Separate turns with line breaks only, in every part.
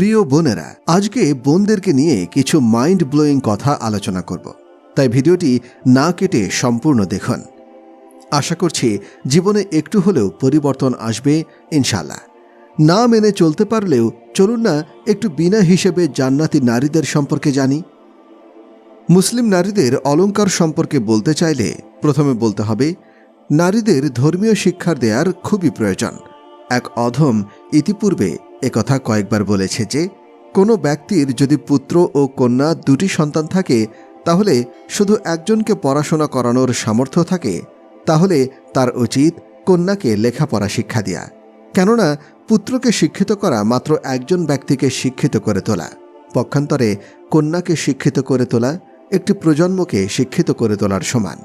প্রিয় বোনেরা, আজকে বোনদেরকে নিয়ে কিছু মাইন্ড ব্লোয়িং কথা আলোচনা করব। তাই ভিডিওটি না কেটে সম্পূর্ণ দেখুন। আশা করছি জীবনে একটু হলেও পরিবর্তন আসবে ইনশাল্লাহ না মেনে চলতে পারলেও চলুন না একটু বিনা হিসেবে জান্নাতি নারীদের সম্পর্কে জানি। মুসলিম নারীদের অলংকার সম্পর্কে বলতে চাইলে প্রথমে বলতে হবে, নারীদের ধর্মীয় শিক্ষার দেয়ার খুবই প্রয়োজন। এক অধম ইতিপূর্বে একথা কয়েকবার বলেছে যে, কোনো ব্যক্তির যদি পুত্র ও কন্যা দুটি সন্তান থাকে, তাহলে শুধু একজনকে পড়াশোনা করানোর সামর্থ্য থাকে, তাহলে তার উচিত কন্যাকে লেখাপড়া শিক্ষা দেয়া। কেননা, পুত্রকে শিক্ষিত করা মাত্র একজন ব্যক্তিকে শিক্ষিত করে তোলা। পক্ষান্তরে, কন্যাকে শিক্ষিত করে তোলা একটি প্রজন্মকে শিক্ষিত করে তোলার সমান।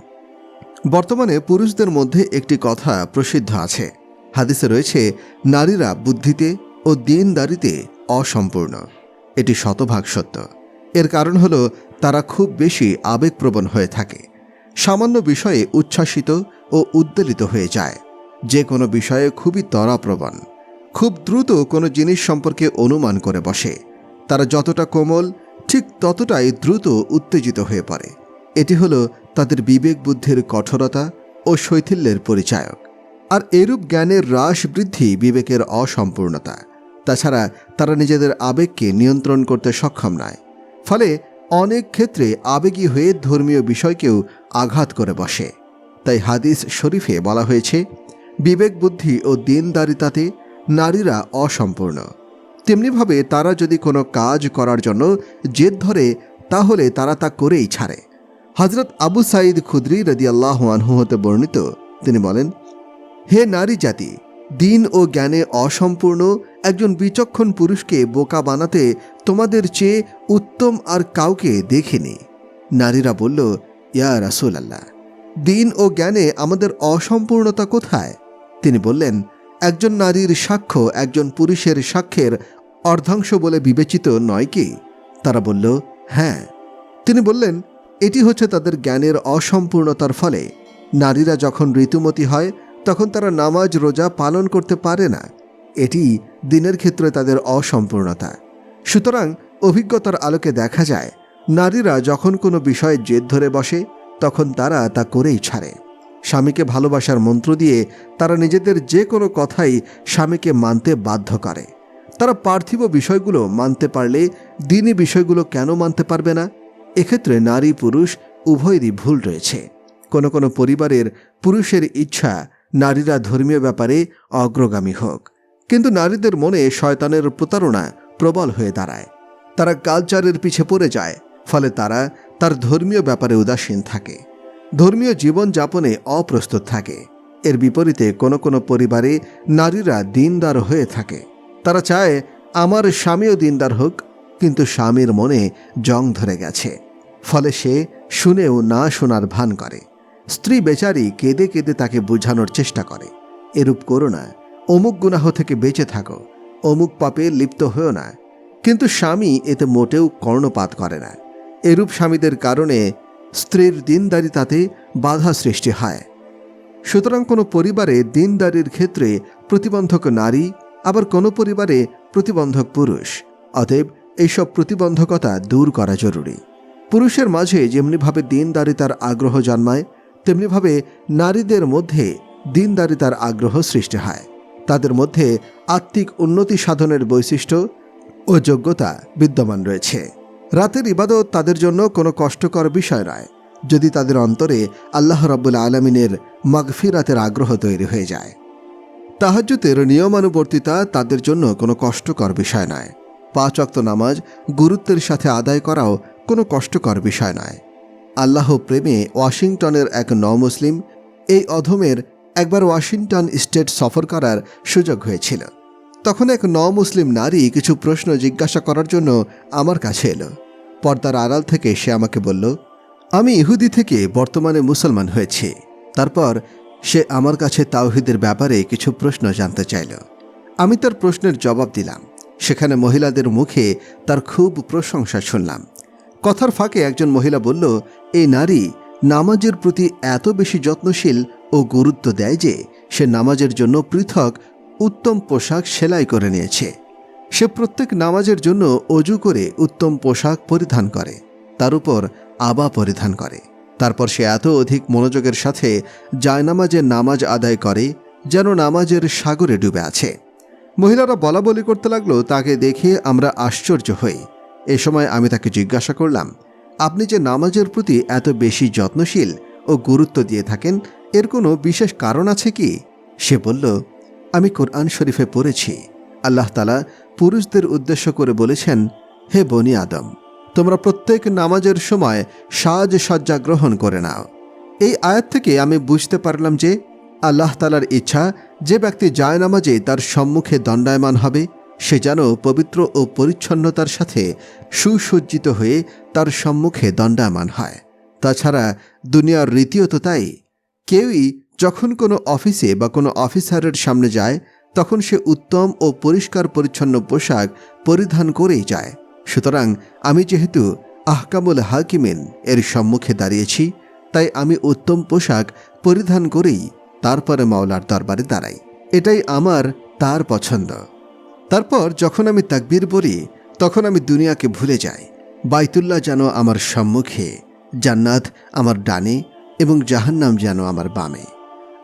বর্তমানে পুরুষদের মধ্যে একটি কথা প্রসিদ্ধ আছে। হাদিসে রয়েছে, নারীরা বুদ্ধিতে ও দিনদারিতে অসম্পূর্ণ। এটি শতভাগ সত্য। এর কারণ হল, তারা খুব বেশি আবেগপ্রবণ হয়ে থাকে। সামান্য বিষয়ে উচ্ছ্বাসিত ও উদ্বেলিত হয়ে যায়। যে কোনো বিষয়ে খুবই তরাপ্রবণ। খুব দ্রুত কোনো জিনিস সম্পর্কে অনুমান করে বসে। তারা যতটা কোমল, ঠিক ততটাই দ্রুত উত্তেজিত হয়ে পড়ে। এটি হলো তাদের বিবেক বুদ্ধির কঠোরতা ও শৈথিল্যের পরিচায়ক। আর এরূপ জ্ঞানের হ্রাস বৃদ্ধি বিবেকের অসম্পূর্ণতা। তাছাড়া তারা নিজেদের আবেগকে নিয়ন্ত্রণ করতে সক্ষম নয়। ফলে অনেক ক্ষেত্রে আবেগী হয়ে ধর্মীয় বিষয়কেও আঘাত করে বসে। তাই হাদিস শরীফে বলা হয়েছে, বিবেক বুদ্ধি ও দিনদারিতাতে নারীরা অসম্পূর্ণ। তেমনিভাবে তারা যদি কোনো কাজ করার জন্য জেদ ধরে, তাহলে তারা তা করেই ছাড়ে। হজরত আবু সাঈদ খুদ্রি রদি আল্লাহ আনহু হতে বর্ণিত, তিনি বলেন, হে নারী জাতি, দিন ও জ্ঞানে অসম্পূর্ণ একজন বিচক্ষণ পুরুষকে বোকা বানাতে তোমাদের চেয়ে উত্তম আর কাউকে দেখিনি। নারীরা বলল, ইয়া রাসুল আল্লাহ দিন ও জ্ঞানে আমাদের অসম্পূর্ণতা কোথায়? তিনি বললেন, একজন নারীর সাক্ষ্য একজন পুরুষের সাক্ষ্যের অর্ধাংশ বলে বিবেচিত নয় কি? তারা বলল হ্যাঁ। তিনি বললেন, এটি হচ্ছে তাদের জ্ঞানের অসম্পূর্ণতার ফলে। নারীরা যখন ঋতুমতী হয়, তখন তারা নামাজ, রোজা পালন করতে পারে না। এটি দিনের ক্ষেত্রে তাদের অসম্পূর্ণতা। সুতরাং অভিজ্ঞতার আলোকে দেখা যায়, নারীরা যখন কোনো বিষয়ে জেদ ধরে বসে, তখন তারা তা করেই ছাড়ে। স্বামীকে ভালোবাসার মন্ত্র দিয়ে তারা নিজেদের যে কোনো কথাই স্বামীকে মানতে বাধ্য করে। তারা পার্থিব বিষয়গুলো মানতে পারলে দিনই বিষয়গুলো কেন মানতে পারবে না? এক্ষেত্রে নারী পুরুষ উভয়েরই ভুল রয়েছে। কোনো কোনো পরিবারের পুরুষের ইচ্ছা নারীরা ধর্মীয় ব্যাপারে অগ্রগামী হোক। কিন্তু নারীদের মনে শয়তানের প্রতারণা প্রবল হয়ে দাঁড়ায়। তারা কালচারের পিছে পড়ে যায়, ফলে তারা তার ধর্মীয় ব্যাপারে উদাসীন থাকে। ধর্মীয় জীবনযাপনে অপ্রস্তুত থাকে। এর বিপরীতে কোনো কোনো পরিবারে নারীরা দিনদার হয়ে থাকে। তারা চায়, আমার স্বামীও দিনদার হোক, কিন্তু স্বামীর মনে জং ধরে গেছে। ফলে সে শুনেও না শোনার ভান করে। স্ত্রী বেচারি কেঁদে কেঁদে তাকে বোঝানোর চেষ্টা করে। এরূপ করো না। অমুক গুনাহ থেকে বেঁচে থাকো, অমুক পাপে লিপ্ত হয়েও না। কিন্তু স্বামী এতে মোটেও কর্ণপাত করে না। এরূপ স্বামীদের কারণে স্ত্রীর দিনদারিতাতে বাধা সৃষ্টি হয়। সুতরাং কোনো পরিবারে দিনদারির ক্ষেত্রে প্রতিবন্ধক নারী, আবার কোনো পরিবারে প্রতিবন্ধক পুরুষ। অতএব এইসব প্রতিবন্ধকতা দূর করা জরুরি। পুরুষের মাঝে যেমনিভাবে দিনদারিতার আগ্রহ জন্মায়, তেমনিভাবে নারীদের মধ্যে দিনদারিতার আগ্রহ সৃষ্টি হয়। তাদের মধ্যে আত্মিক উন্নতি সাধনের বৈশিষ্ট্য ও যোগ্যতা বিদ্যমান রয়েছে। রাতের ইবাদত তাদের জন্য কোনো কষ্টকর বিষয় নয়। যদি তাদের অন্তরে আল্লাহ রব্বুল আলমিনের মাগফিরাতের আগ্রহ তৈরি হয়ে যায়। তাহাজ্জুতের নিয়মানুবর্তিতা তাদের জন্য কোনো কষ্টকর বিষয় নয়। পাঁচ অক্ত নামাজ গুরুত্বের সাথে আদায় করাও কোনো কষ্টকর বিষয় নয়। আল্লাহ প্রেমে ওয়াশিংটনের এক নমুসলিম এই অধমের একবার ওয়াশিংটন স্টেট সফর করার সুযোগ হয়েছিল। তখন এক নমুসলিম নারী কিছু প্রশ্ন জিজ্ঞাসা করার জন্য আমার কাছে এলো। পর্দার আড়াল থেকে সে আমাকে বলল, আমি ইহুদি থেকে বর্তমানে মুসলমান হয়েছি। তারপর সে আমার কাছে তাওহিদের ব্যাপারে কিছু প্রশ্ন জানতে চাইল। আমি তার প্রশ্নের জবাব দিলাম। সেখানে মহিলাদের মুখে তার খুব প্রশংসা শুনলাম। কথার ফাঁকে একজন মহিলা বলল, এই নারী নামাজের প্রতি এত বেশি যত্নশীল ও গুরুত্ব দেয় যে সে নামাজের জন্য পৃথক উত্তম পোশাক সেলাই করে নিয়েছে। সে প্রত্যেক নামাজের জন্য অজু করে উত্তম পোশাক পরিধান করে, তার উপর আবা পরিধান করে। তারপর সে এত অধিক মনোযোগের সাথে জায়নামাজের নামাজ আদায় করে যেন নামাজের সাগরে ডুবে আছে। মহিলারা বলা বলি করতে লাগল, তাকে দেখে আমরা আশ্চর্য হই। এ সময় আমি তাকে জিজ্ঞাসা করলাম, আপনি যে নামাজের প্রতি এত বেশি যত্নশীল ও গুরুত্ব দিয়ে থাকেন এর কোনো বিশেষ কারণ আছে কি? সে বলল, আমি কোরআন শরীফে পড়েছি। আল্লাহ তালা পুরুষদের উদ্দেশ্য করে বলেছেন, হে বনি আদম, তোমরা প্রত্যেক নামাজের সময় সাজ সজ্জা গ্রহণ করে নাও। এই আয়াত থেকে আমি বুঝতে পারলাম যে আল্লাহ তালার ইচ্ছা যে ব্যক্তি যায় নামাজে তার সম্মুখে দণ্ডায়মান হবে, সে যেন পবিত্র ও পরিচ্ছন্নতার সাথে সুসজ্জিত হয়ে তার সম্মুখে দণ্ডায়মান হয়। তাছাড়া দুনিয়ার রীতিও তো তাই। কেউই যখন কোনো অফিসে বা কোনো অফিসারের সামনে যায়, তখন সে উত্তম ও পরিষ্কার পরিচ্ছন্ন পোশাক পরিধান করেই যায়। সুতরাং আমি যেহেতু আহকামুল হাকিমিন এর সম্মুখে দাঁড়িয়েছি, তাই আমি উত্তম পোশাক পরিধান করেই তারপরে মাওলার দরবারে দাঁড়াই। এটাই আমার তার পছন্দ। তারপর যখন আমি তাকবীর বলি তখন আমি দুনিয়াকে ভুলে যাই। বাইতুল্লাহ যেন আমার সম্মুখে, জান্নাত আমার ডানে এবং জাহান্নাম যেন আমার বামে।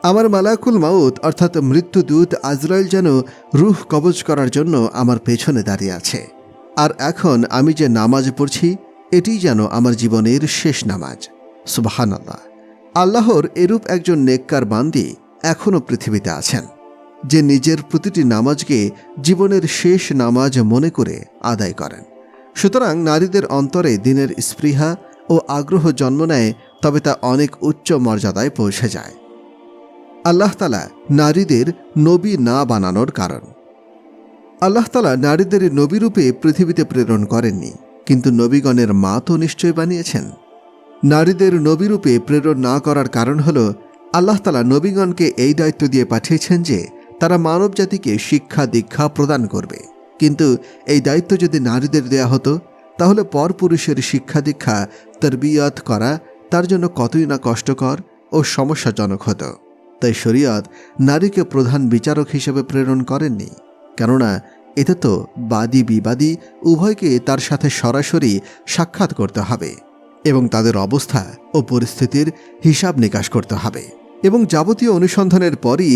আমার মালাকুল মাউত, অর্থাৎ মৃত্যুদূত আজরাইল যেন রুহ কবজ করার জন্য আমার পেছনে দাঁড়িয়ে আছে। আর এখন আমি যে নামাজ পড়ছি এটি যেন আমার জীবনের শেষ নামাজ। সুবাহান আল্লাহ আল্লাহর এরূপ একজন নেককার বান্দি এখনও পৃথিবীতে আছেন, যে নিজের প্রতিটি নামাজকে জীবনের শেষ নামাজ মনে করে আদায় করেন। সুতরাং নারীদের অন্তরে দিনের স্পৃহা ও আগ্রহ জন্ম নেয় তবে তা অনেক উচ্চ মর্যাদায় পৌঁছে যায়। আল্লাহ তালা নারীদের নবী না বানানোর কারণ। আল্লাহ তালা নারীদের নবীরূপে পৃথিবীতে প্রেরণ করেননি, কিন্তু নবীগণের মা তো নিশ্চয় বানিয়েছেন। নারীদের নবীরূপে প্রেরণ না করার কারণ হল, আল্লাহ তালা নবীগণকে এই দায়িত্ব দিয়ে পাঠিয়েছেন যে, তারা মানব জাতিকে শিক্ষা দীক্ষা প্রদান করবে। কিন্তু এই দায়িত্ব যদি নারীদের দেয়া হতো, তাহলে পরপুরুষের শিক্ষা দীক্ষা, তরবিয়ত করা তার জন্য কতই না কষ্টকর ও সমস্যাজনক হতো। তাই শরীয়ত নারীকে প্রধান বিচারক হিসেবে প্রেরণ করেননি। কেননা, এতে তো বাদী বিবাদী উভয়কে তার সাথে সরাসরি সাক্ষাৎ করতে হবে এবং তাদের অবস্থা ও পরিস্থিতির হিসাব নিকাশ করতে হবে এবং যাবতীয় অনুসন্ধানের পরই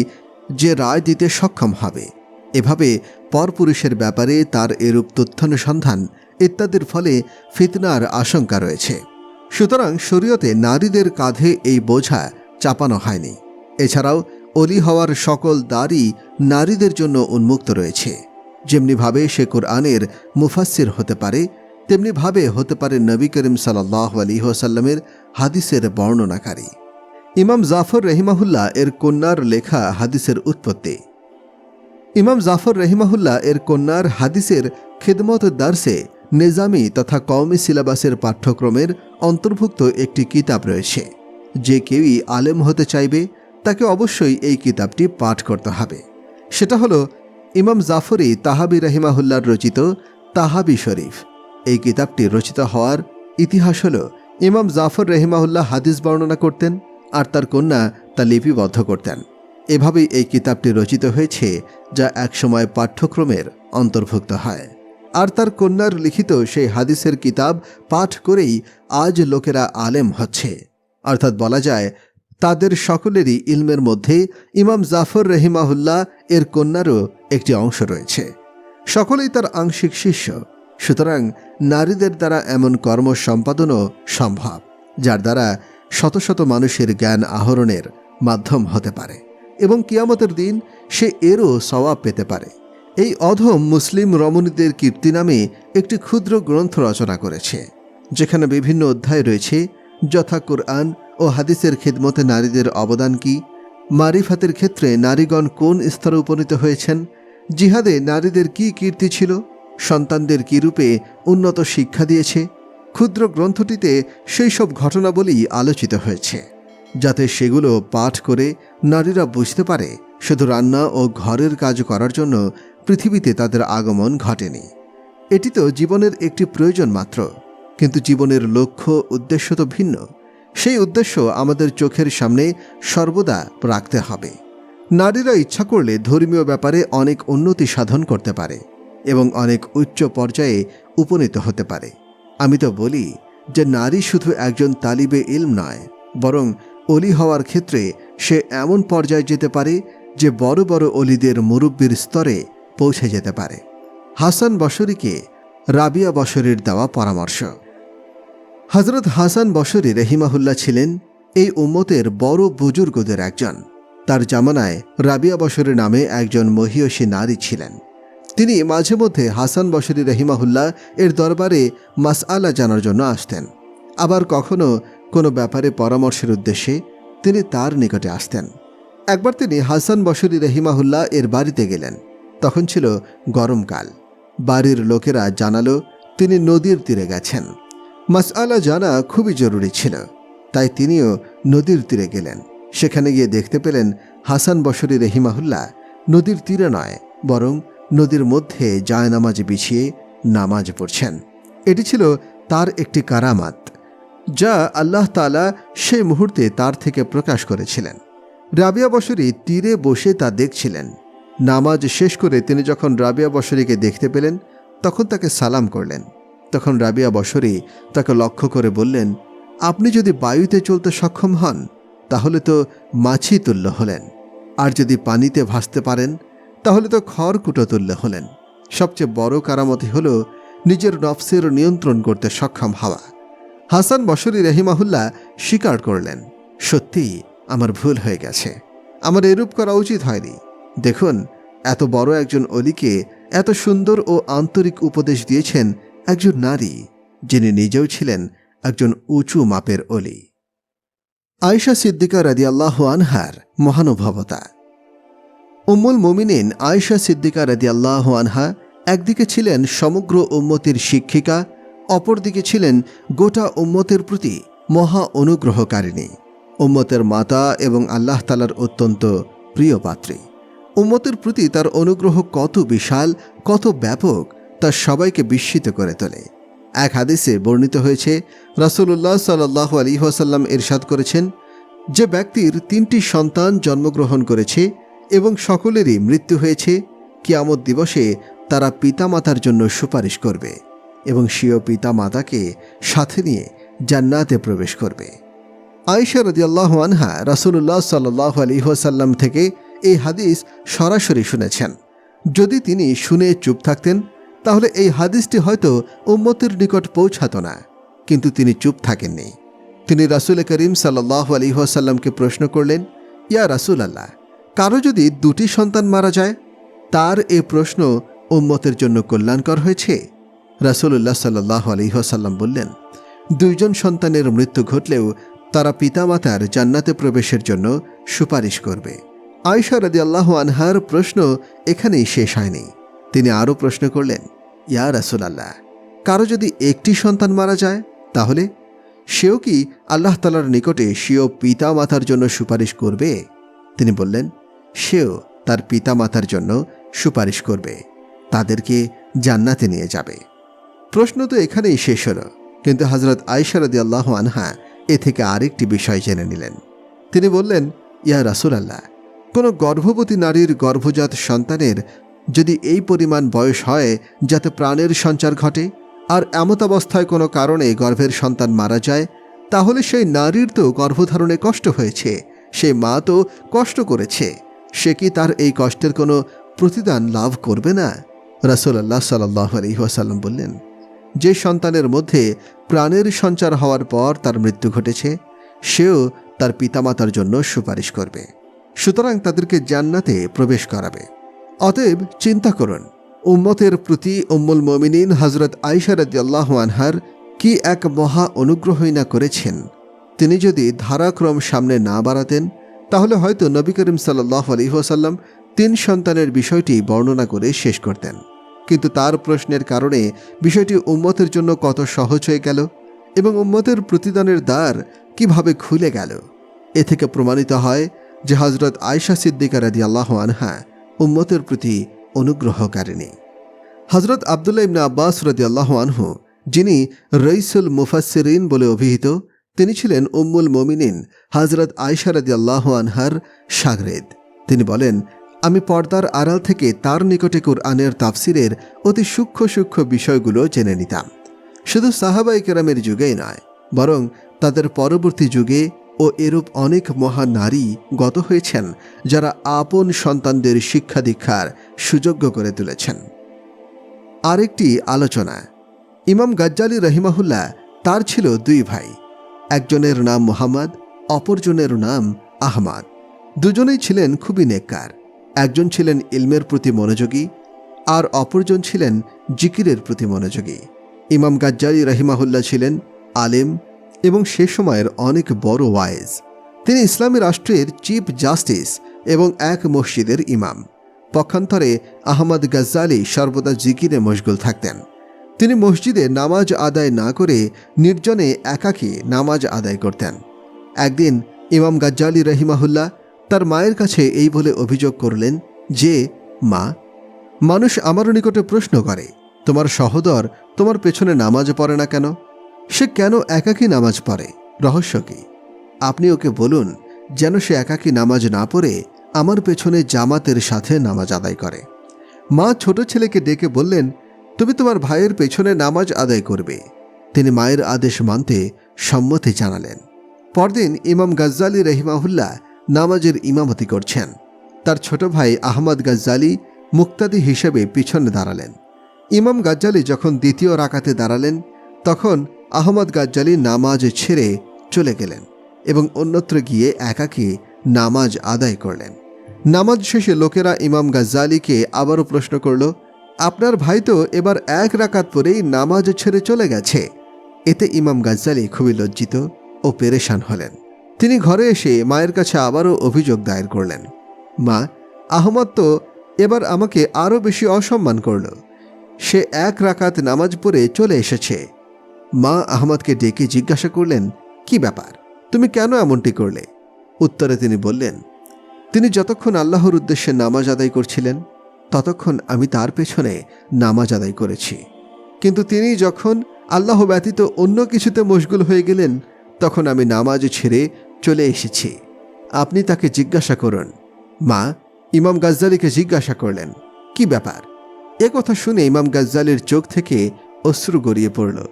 যে রায় দিতে সক্ষম হবে। এভাবে পরপুরুষের ব্যাপারে তার এরূপ তথ্যানুসন্ধান ইত্যাদির ফলে ফিতনার আশঙ্কা রয়েছে। সুতরাং শরীয়তে নারীদের কাঁধে এই বোঝা চাপানো হয়নি। এছাড়াও অলি হওয়ার সকল দ্বারই নারীদের জন্য উন্মুক্ত রয়েছে। যেমনিভাবে সে কোরআনের মুফাসির হতে পারে, তেমনিভাবে হতে পারে নবী করিম সাল্লাহ আলী ওসাল্লামের হাদিসের বর্ণনাকারী। ইমাম জাফর রহিমাহুল্লাহ এর কন্যার লেখা হাদিসের উৎপত্তি। ইমাম জাফর রহিমাহুল্লাহ এর কন্যার হাদিসের খেদমত দার্সে নিজামি তথা কওমি সিলেবাসের পাঠ্যক্রমের অন্তর্ভুক্ত একটি কিতাব রয়েছে। যে কেউই আলেম হতে চাইবে, তাকে অবশ্যই এই কিতাবটি পাঠ করতে হবে। সেটা হলো ইমাম জাফরি তাহাবি রহিমাহুল্লার রচিত তাহাবি শরীফ। এই কিতাবটি রচিত হওয়ার ইতিহাস হল ইমাম জাফর রহিমাহুল্লাহ হাদিস বর্ণনা করতেন আর তার কন্যা তা লিপিবদ্ধ করতেন। এভাবেই এই কিতাবটি রচিত হয়েছে, যা একসময় পাঠ্যক্রমের অন্তর্ভুক্ত হয়। আর তার কন্যার লিখিত সেই হাদিসের কিতাব পাঠ করেই আজ লোকেরা আলেম হচ্ছে। অর্থাৎ বলা যায়, তাদের সকলেরই ইলমের মধ্যে ইমাম জাফর রহিমাহুল্লাহ এর কন্যারও একটি অংশ রয়েছে। সকলেই তার আংশিক শিষ্য। সুতরাং নারীদের দ্বারা এমন কর্ম সম্পাদনও সম্ভব, যার দ্বারা শত শত মানুষের জ্ঞান আহরণের মাধ্যম হতে পারে এবং কিয়ামতের দিন সে এরও সওয়াব পেতে পারে। এই অধম মুসলিম রমণীদের কীর্তি নামে একটি ক্ষুদ্র গ্রন্থ রচনা করেছে, যেখানে বিভিন্ন অধ্যায় রয়েছে, যথা কোরআন ও হাদিসের খিদমতে নারীদের অবদান কি, মারিফাতের ক্ষেত্রে নারীগণ কোন স্তরে উপনীত হয়েছেন, জিহাদে নারীদের কি কীর্তি ছিল, সন্তানদের কী রূপে উন্নত শিক্ষা দিয়েছে, ক্ষুদ্র গ্রন্থটিতে সেই সব ঘটনাবলী আলোচিত হয়েছে, যাতে সেগুলো পাঠ করে নারীরা বুঝতে পারে শুধু রান্না ও ঘরের কাজ করার জন্য পৃথিবীতে তাদের আগমন ঘটেনি। এটি তো জীবনের একটি প্রয়োজন মাত্র, কিন্তু জীবনের লক্ষ্য, উদ্দেশ্য তো ভিন্ন। সেই উদ্দেশ্য আমাদের চোখের সামনে সর্বদা রাখতে হবে। নারীরা ইচ্ছা করলে ধর্মীয় ব্যাপারে অনেক উন্নতি সাধন করতে পারে এবং অনেক উচ্চ পর্যায়ে উপনীত হতে পারে। আমি তো বলি যে নারী শুধু একজন তালিবে ইলম নয়, বরং অলি হওয়ার ক্ষেত্রে সে এমন পর্যায়ে যেতে পারে যে বড় বড় অলিদের মুরব্বীর স্তরে পৌঁছে যেতে পারে। হাসান বসরিকে রাবিয়া বসরির দেওয়া পরামর্শ। হজরত হাসান বসরি রহিমাহুল্লাহ ছিলেন এই উম্মতের বড় বুজুর্গদের একজন। তার জামানায় রাবিয়া বসরি নামে একজন মহিয়সী নারী ছিলেন। তিনি মাঝে মধ্যে হাসান বসরি রহিমাহুল্লাহ এর দরবারে মাসআলা জানার জন্য আসতেন। আবার কখনো কোনো ব্যাপারে পরামর্শের উদ্দেশ্যে তিনি তার নিকটে আসতেন। একবার তিনি হাসান বসরি রহিমাহুল্লাহ এর বাড়িতে গেলেন। তখন ছিল গরমকাল। বাড়ির লোকেরা জানালো, তিনি নদীর তীরে গেছেন। মাসআলা জানা খুবই জরুরি ছিল, তাই তিনিও নদীর তীরে গেলেন। সেখানে গিয়ে দেখতে পেলেন হাসান বসরি রহিমাহুল্লাহ নদীর তীরে নয়, বরং নদীর মধ্যে জায়নামাজ বিছিয়ে নামাজ পড়ছেন। এটি ছিল তার একটি কারামাত, যা আল্লাহ তালা সেই মুহূর্তে তার থেকে প্রকাশ করেছিলেন। রাবিয়া বসরি তীরে বসে তা দেখছিলেন। নামাজ শেষ করে তিনি যখন রাবিয়া বসরিকে দেখতে পেলেন, তখন তাকে সালাম করলেন। তখন রাবিয়া বসরি তাকে লক্ষ্য করে বললেন, আপনি যদি বায়ুতে চলতে সক্ষম হন, তাহলে তো মাছি তুল্য হলেন। আর যদি পানিতে ভাসতে পারেন, তাহলে তো খড়কুটো তুল্য হলেন। সবচেয়ে বড় কারামতি হল নিজের নফসের নিয়ন্ত্রণ করতে সক্ষম হওয়া। হাসান বসরি রহিমাহুল্লাহ স্বীকার করলেন, সত্যিই আমার ভুল হয়ে গেছে। আমার এরূপ করা উচিত হয়নি। দেখুন, এত বড় একজন অলিকে এত সুন্দর ও আন্তরিক উপদেশ দিয়েছেন একজন নারী, যিনি নিজেও ছিলেন একজন উঁচু মাপের অলি। আয়েশা সিদ্দিকা রাদিয়াল্লাহু আনহার মহানুভবতা। উম্মুল মুমিনিন আয়েশা সিদ্দিকা রাদিয়াল্লাহু আনহা একদিকে ছিলেন সমগ্র উম্মতির শিক্ষিকা, অপরদিকে ছিলেন গোটা উম্মতের প্রতি মহা অনুগ্রহকারিণী। উম্মতের মাতা এবং আল্লাহ তালার অত্যন্ত প্রিয় পাত্রী। উম্মতের প্রতি তার অনুগ্রহ কত বিশাল, কত ব্যাপক, তা সবাইকে বিস্মিত করে তোলে। এক হাদিসে বর্ণিত হয়েছে, রাসূলুল্লাহ সাল্লাহ আলী ওয়াসাল্লাম ইরশাদ করেছেন, যে ব্যক্তির তিনটি সন্তান জন্মগ্রহণ করেছে এবং সকলেরই মৃত্যু হয়েছে, কিয়ামত দিবসে তারা পিতামাতার জন্য সুপারিশ করবে এবং স্বীয় পিতামাতাকে সাথে নিয়ে জান্নাতে প্রবেশ করবে। আয়েশা রদিয়াল্লাহ আনহা রাসূলুল্লাহ সাল্লাহ আলী ওয়াসাল্লাম থেকে এই হাদিস সরাসরি শুনেছেন। যদি তিনি শুনে চুপ থাকতেন, তাহলে এই হাদিসটি হয়তো উম্মতের নিকট পৌঁছাত না। কিন্তু তিনি চুপ থাকেননি। তিনি রাসুল করিম সাল্লাহ আলিহাসাল্লামকে প্রশ্ন করলেন, ইয়া রাসুল আল্লাহ কারও যদি দুটি সন্তান মারা যায়, তার এ প্রশ্ন উম্মতের জন্য কল্যাণকর হয়েছে? রাসুল্লাহ সাল্লাহ আলিহাসাল্লাম বললেন, দুইজন সন্তানের মৃত্যু ঘটলেও তারা পিতামাতার জান্নাতে প্রবেশের জন্য সুপারিশ করবে। আয়সা রাদি আল্লাহ আনহার প্রশ্ন এখানেই শেষ হয়নি। তিনি আরও প্রশ্ন করলেন, ইয়া রাসুল আল্লাহ কারও যদি একটি সন্তান মারা যায়, তাহলে সেও কি আল্লাহ তালার নিকটে সেও পিতা মাতার জন্য সুপারিশ করবে? তিনি বললেন, সেও তার পিতা মাতার জন্য সুপারিশ করবে, তাদেরকে জান্নাতে নিয়ে যাবে। প্রশ্ন তো এখানেই শেষ হল, কিন্তু হজরত আয়সারদি আল্লাহ আনহা এ থেকে আরেকটি বিষয় জেনে নিলেন। তিনি বললেন, ইয়া রাসুল আল্লাহ কোনো গর্ভবতী নারীর গর্ভজাত সন্তানের যদি এই পরিমাণ বয়স হয় যাতে প্রাণের সঞ্চার ঘটে, আর এমতাবস্থায় কোনো কারণে গর্ভের সন্তান মারা যায়, তাহলে সেই নারীর তো গর্ভধারণে কষ্ট হয়েছে, সে মা তো কষ্ট করেছে, সে কি তার এই কষ্টের কোনো প্রতিদান লাভ করবে না? রাসুলাল্লাহ সাল্লাহ আলহিহাসাল্লাম বললেন, যে সন্তানের মধ্যে প্রাণের সঞ্চার হওয়ার পর তার মৃত্যু ঘটেছে, সেও তার পিতামাতার জন্য সুপারিশ করবে। সুতরাং তাদেরকে জান্নাতে প্রবেশ করাবে। অতএব চিন্তা করুন, উম্মতের প্রতি উম্মুল মমিনিন হজরত আইসারদ্দাল্লাহ আনহার কি এক মহা অনুগ্রহই না করেছেন? তিনি যদি ধারাক্রম সামনে না বাড়াতেন, তাহলে হয়তো নবী করিম সাল্লাহ আলহিহাসাল্লাম তিন সন্তানের বিষয়টি বর্ণনা করে শেষ করতেন। কিন্তু তার প্রশ্নের কারণে বিষয়টি উম্মতের জন্য কত সহজ হয়ে গেল এবং উম্মতের প্রতিদানের দ্বার কীভাবে খুলে গেল, এ থেকে প্রমাণিত হয় যে হজরত আয়সা সিদ্দিকা রাদি আল্লাহ আনহা উম্মতের প্রতি অনুগ্রহকারিণী। হজরত আবদুল্লাহ ইবনা আব্বাস রদি আল্লাহ আনহু, যিনি রইসুল মুফাসিরিন বলে অভিহিত, তিনি ছিলেন উম্মুল মমিনিন হজরত আয়সা রদি আল্লাহ আনহার সাগরেদ। তিনি বলেন, আমি পর্দার আড়াল থেকে তার নিকটে কোরআনের তাফসিরের অতি সূক্ষ্ম সূক্ষ্ম বিষয়গুলো জেনে নিতাম। শুধু সাহাবাই কেরামের যুগেই নয়, বরং তাদের পরবর্তী যুগে ও এরূপ অনেক মহান নারী গত হয়েছেন, যারা আপন সন্তানদের শিক্ষা দীক্ষার সুযোগ্য করে তুলেছেন। আরেকটি আলোচনা। ইমাম গাজ্জালি রহিমাহুল্লাহ, তার ছিল দুই ভাই। একজনের নাম মোহাম্মদ, অপরজনের নাম আহমাদ। দুজনেই ছিলেন খুবই নেককার। একজন ছিলেন ইলমের প্রতি মনোযোগী, আর অপরজন ছিলেন জিকিরের প্রতি মনোযোগী। ইমাম গাজ্জালি রহিমাহুল্লাহ ছিলেন আলেম এবং সে সময়ের অনেক বড় ওয়াইজ। তিনি ইসলামী রাষ্ট্রের চিফ জাস্টিস এবং এক মসজিদের ইমাম। পক্ষান্তরে আহমদ গাজ্জালি সর্বদা জিকিরে মশগুল থাকতেন। তিনি মসজিদে নামাজ আদায় না করে নির্জনে একাকী নামাজ আদায় করতেন। একদিন ইমাম গাজ্জালি রহিমাহুল্লাহ তার মায়ের কাছে এই বলে অভিযোগ করলেন যে, মা, মানুষ আমার নিকটে প্রশ্ন করে, তোমার সহদর তোমার পেছনে নামাজ পড়ে না কেন? সে কেন একাকী নামাজ পড়ে? রহস্য কি? আপনি ওকে বলুন, যেন সে একাকী নামাজ না পড়ে, আমার পেছনে জামাতের সাথে নামাজ আদায় করে। মা ছোট ছেলেকে ডেকে বললেন, তুমি তোমার ভাইয়ের পেছনে নামাজ আদায় করবে। তিনি মায়ের আদেশ মানতে সম্মতি জানালেন। পরদিন ইমাম গাজ্জালি রহিমাহুল্লাহ নামাজের ইমামতি করছেন। তার ছোট ভাই আহমদ গাজ্জালি মুক্তাদি হিসেবে পিছনে দাঁড়ালেন। ইমাম গাজ্জালি যখন দ্বিতীয় রাকাতে দাঁড়ালেন, তখন আহমদ গাজ্জালি নামাজ ছেড়ে চলে গেলেন এবং অন্যত্র গিয়ে একাকী নামাজ আদায় করলেন। নামাজ শেষে লোকেরা ইমাম গাজ্জালিকে আবারও প্রশ্ন করল, আপনার ভাই তো এবার এক রাকাত পরেই নামাজ ছেড়ে চলে গেছে। এতে ইমাম গাজ্জালি খুবই লজ্জিত ও পেরেশান হলেন। তিনি ঘরে এসে মায়ের কাছে আবারও অভিযোগ দায়ের করলেন, মা, আহমদ তো এবার আমাকে আরও বেশি অসম্মান করল। সে এক রাকাত নামাজ পড়ে চলে এসেছে। মা আহমদকে ডেকে জিজ্ঞাসা করলেন, কি ব্যাপার? তুমি কেন এমনটি করলে? উত্তরে তিনি বললেন, তিনি যতক্ষণ আল্লাহর উদ্দেশ্যে নামাজ আদায় করছিলেন, ততক্ষণ আমি তার পেছনে নামাজ আদায় করেছি। কিন্তু তিনি যখন আল্লাহ ব্যতীত অন্য কিছুতে মশগুল হয়ে গেলেন, তখন আমি নামাজ ছেড়ে চলে এসেছি। আপনি তাকে জিজ্ঞাসা করুন। মা ইমাম গাজ্জালিকে জিজ্ঞাসা করলেন, কি ব্যাপার? এ কথা শুনে ইমাম গাজ্জালির চোখ থেকে অশ্রু গড়িয়ে পড়ল।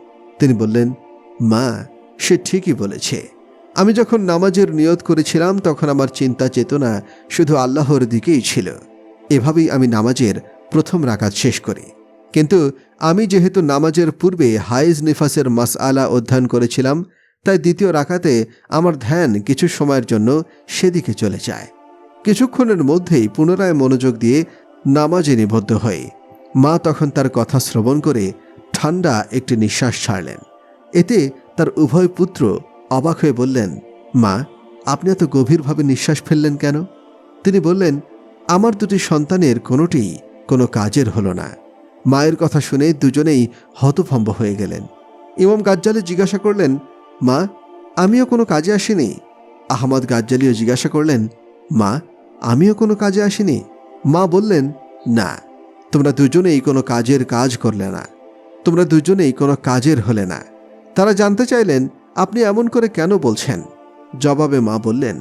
তিনি বললেন, মা, সে ঠিকই বলেছে। আমি যখন নামাজের নিয়ত করেছিলাম, তখন আমার চিন্তা চেতনা শুধু আল্লাহর দিকেই ছিল। এভাবেই আমি নামাজের প্রথম রাকাত শেষ করি। কিন্তু আমি যেহেতু নামাজের পূর্বে হাইজ নিফাসের মাসআলা অধ্যয়ন করেছিলাম, তাই দ্বিতীয় রাকাতে আমার ধ্যান কিছু সময়ের জন্য সেদিকে চলে যায়। কিছুক্ষণের মধ্যেই পুনরায় মনোযোগ দিয়ে নামাজে নিবদ্ধ হয়ে মা তখন তার কথা শ্রবণ করে ঠান্ডা একটি নিঃশ্বাস ছাড়লেন। এতে তার উভয় পুত্র অবাক হয়ে বললেন, মা, আপনি এত গভীরভাবে নিঃশ্বাস ফেললেন কেন? তিনি বললেন, আমার দুটি সন্তানের কোনোটিই কোনো কাজের হলো না। মায়ের কথা শুনে দুজনেই হতভম্ব হয়ে গেলেন। ইমাম গাজ্জালি জিজ্ঞাসা করলেন, মা, আমিও কোনো কাজে আসিনি? আহমদ গাজ্জালিও জিজ্ঞাসা করলেন, মা, আমিও কোনো কাজে আসিনি? মা বললেন, না, তোমরা দুজনেই কোনো কাজের কাজ করলে না। তোমরা দুজনেই কোনো কাজের হলে না। তারা জানতে চাইলেন, আপনি এমন করে কেন বলছেন? জবাবে মা বললেন,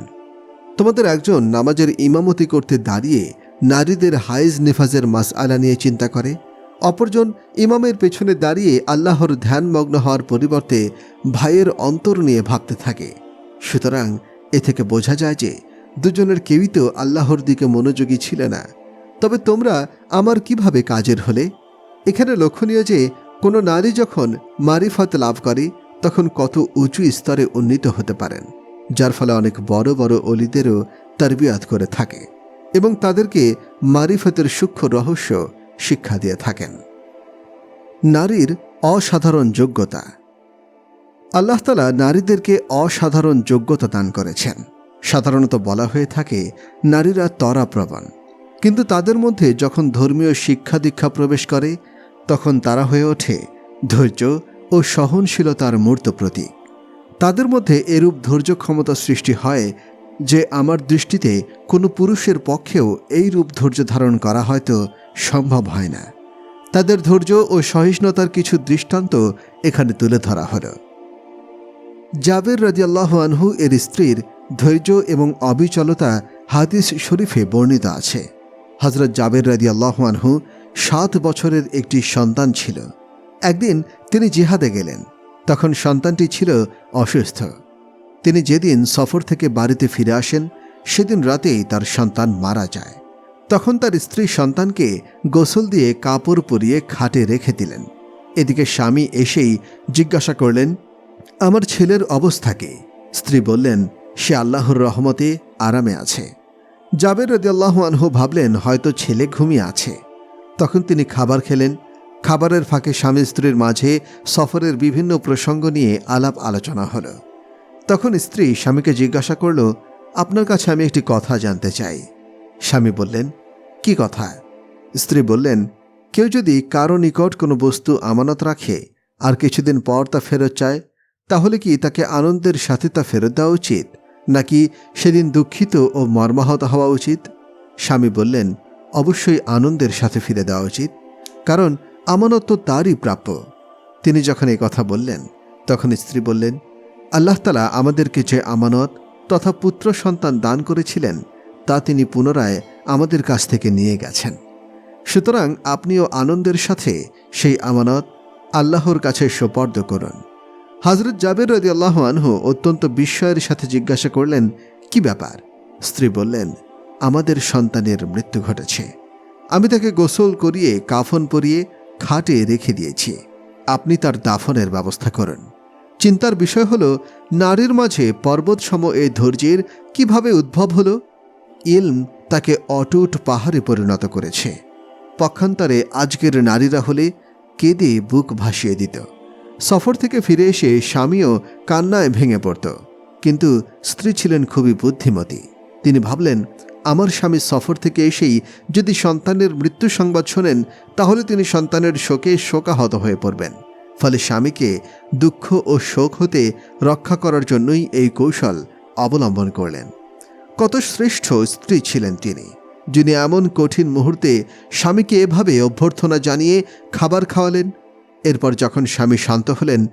তোমাদের একজন নামাজের ইমামতি করতে দাঁড়িয়ে নারীদের হাইজ নিফাজের মাস আলা নিয়ে চিন্তা করে। অপরজন ইমামের পেছনে দাঁড়িয়ে আল্লাহর ধ্যানমগ্ন হওয়ার পরিবর্তে ভাইয়ের অন্তর নিয়ে ভাবতে থাকে। সুতরাং এ থেকে বোঝা যায় যে দুজনের কেউই তো আল্লাহর দিকে মনোযোগী ছিল না। তবে তোমরা আমার কীভাবে কাজের হলে? এখানে লক্ষণীয় যে কোনো নারী যখন মারিফত লাভ করে, তখন কত উঁচু স্তরে উন্নীত হতে পারেন, যার ফলে অনেক বড় বড় অলিদেরও তারবিয়াত করে থাকে এবং তাদেরকে মারিফতের সূক্ষ্ম রহস্য শিক্ষা দিয়ে থাকেন। নারীর অসাধারণ যোগ্যতা। আল্লাহ তালা নারীদেরকে অসাধারণ যোগ্যতা দান করেছেন। সাধারণত বলা হয়ে থাকে, নারীরা তরাপ্রবণ। কিন্তু তাদের মধ্যে যখন ধর্মীয় শিক্ষা দীক্ষা প্রবেশ করে তখন তারা হয়ে ওঠে ধৈর্য ও সহনশীলতার মূর্ত প্রতীক। তাদের মধ্যে এরূপ ধৈর্য ক্ষমতা সৃষ্টি হয় যে আমার দৃষ্টিতে কোনো পুরুষের পক্ষেও এই রূপ ধৈর্য ধারণ করা হয়তো সম্ভব হয় না। তাদের ধৈর্য ও সহিষ্ণুতার কিছু দৃষ্টান্ত এখানে তুলে ধরা হল। জাবের রাজিয়াল্লাহ আনহু এর স্ত্রীর ধৈর্য এবং অবিচলতা হাদিস শরীফে বর্ণিত আছে। হজরত জাবের রাদি আল্লাহানহু সাত বছরের একটি সন্তান ছিল। একদিন তিনি জিহাদে গেলেন। তখন সন্তানটি ছিল অসুস্থ। তিনি যেদিন সফর থেকে বাড়িতে ফিরে আসেন, সেদিন রাতেই তার সন্তান মারা যায়। তখন তার স্ত্রী সন্তানকে গোসল দিয়ে কাপড় পরিয়ে খাটে রেখে দিলেন। এদিকে স্বামী এসেই জিজ্ঞাসা করলেন, আমার ছেলের অবস্থা কি? স্ত্রী বললেন, সে আল্লাহর রহমতে আরামে আছে। জাবের রদিয়াল্লাহ আনহু ভাবলেন, হয়তো ছেলে ঘুমিয়ে আছে। তখন তিনি খাবার খেলেন। খাবারের ফাঁকে স্বামী স্ত্রীর মাঝে সফরের বিভিন্ন প্রসঙ্গ নিয়ে আলাপ আলোচনা হলো। তখন স্ত্রী স্বামীকে জিজ্ঞাসা করল, আপনার কাছে আমি একটি কথা জানতে চাই। স্বামী বললেন, কি কথা? স্ত্রী বললেন, কেউ যদি কারও নিকট কোনো বস্তু আমানত রাখে আর কিছুদিন পর তা ফেরত চায়, তাহলে কি তাকে আনন্দের সাথে তা ফেরত দেওয়া উচিত, নাকি সেদিন দুঃখিত ও মর্মাহত হওয়া উচিত? স্বামী বললেন অবশ্যই আনন্দের সাথে ফিরে দেওয়া উচিত, কারণ আমানত তো তারই প্রাপ্য। তিনি যখন এই কথা বললেন, তখন স্ত্রী বললেন, আল্লাহ তালা আমাদেরকে যে আমানত তথা পুত্র সন্তান দান করেছিলেন, তা তিনি পুনরায় আমাদের কাছ থেকে নিয়ে গেছেন। সুতরাং আপনিও আনন্দের সাথে সেই আমানত আল্লাহর কাছে সোপর্দ করুন। হজরত জাবের রদি আল্লাহ আনহু অত্যন্ত বিস্ময়ের সাথে জিজ্ঞাসা করলেন, কি ব্যাপার? স্ত্রী বললেন আমাদের সন্তানের মৃত্যু ঘটেছে। আমি তাকে গোসল করিয়ে কাফন পরিয়ে খাটে রেখে দিয়েছি। আপনি তার দাফনের ব্যবস্থা করুন। চিন্তার বিষয় হল, নারীর মাঝে পর্বতসম এই ধৈর্যের কীভাবে উদ্ভব হল? ইলম তাকে অটুট পাহাড়ে পরিণত করেছে। পক্ষান্তরে আজকের নারীরা হলে কেঁদে বুক ভাসিয়ে দিত। সফর থেকে ফিরে এসে স্বামীও কান্নায় ভেঙে পড়ত। কিন্তু স্ত্রী ছিলেন খুবই বুদ্ধিমতী। তিনি ভাবলেন আমার স্বামী সফর থেকে এসেই যদি সন্তানের মৃত্যু সংবাদ শোনেন, তাহলে তিনি সন্তানের শোকে শোকাহত হয়ে পড়বেন। ফলে স্বামীকে দুঃখ ও শোক হতে রক্ষা করার জন্যই এই কৌশল অবলম্বন করলেন। কত শ্রেষ্ঠ স্ত্রী ছিলেন তিনি, যিনি এমন কঠিন মুহূর্তে স্বামীকে এভাবে অভ্যর্থনা জানিয়ে খাবার খাওয়ালেন। এরপর যখন স্বামী শান্ত হলেন,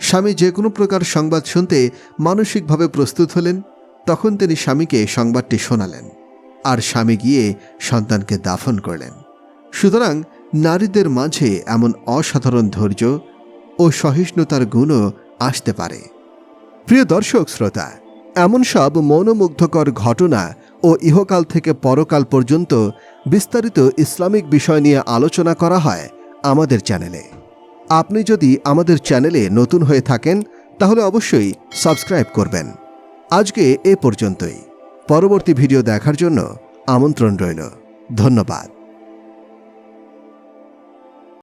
স্বামী যে কোনো প্রকার সংবাদ শুনতে মানসিকভাবে প্রস্তুত হলেন, তখন তিনি স্বামীকে সংবাদটি শোনালেন। আর স্বামী গিয়ে সন্তানকে দাফন করলেন। সুতরাং নারীদের মাঝে এমন অসাধারণ ধৈর্য ও সহিষ্ণুতার গুণও আসতে পারে। প্রিয় দর্শক, শ্রোতা, এমন সব মনোমুগ্ধকর ঘটনা ও ইহকাল থেকে পরকাল পর্যন্ত বিস্তারিত ইসলামিক বিষয় নিয়ে আলোচনা করা হয় আমাদের চ্যানেলে। আপনি যদি আমাদের চ্যানেলে নতুন হয়ে থাকেন, তাহলে অবশ্যই সাবস্ক্রাইব করবেন। আজকে এ পর্যন্তই। পরবর্তী ভিডিও দেখার জন্য আমন্ত্রণ রইল। ধন্যবাদ।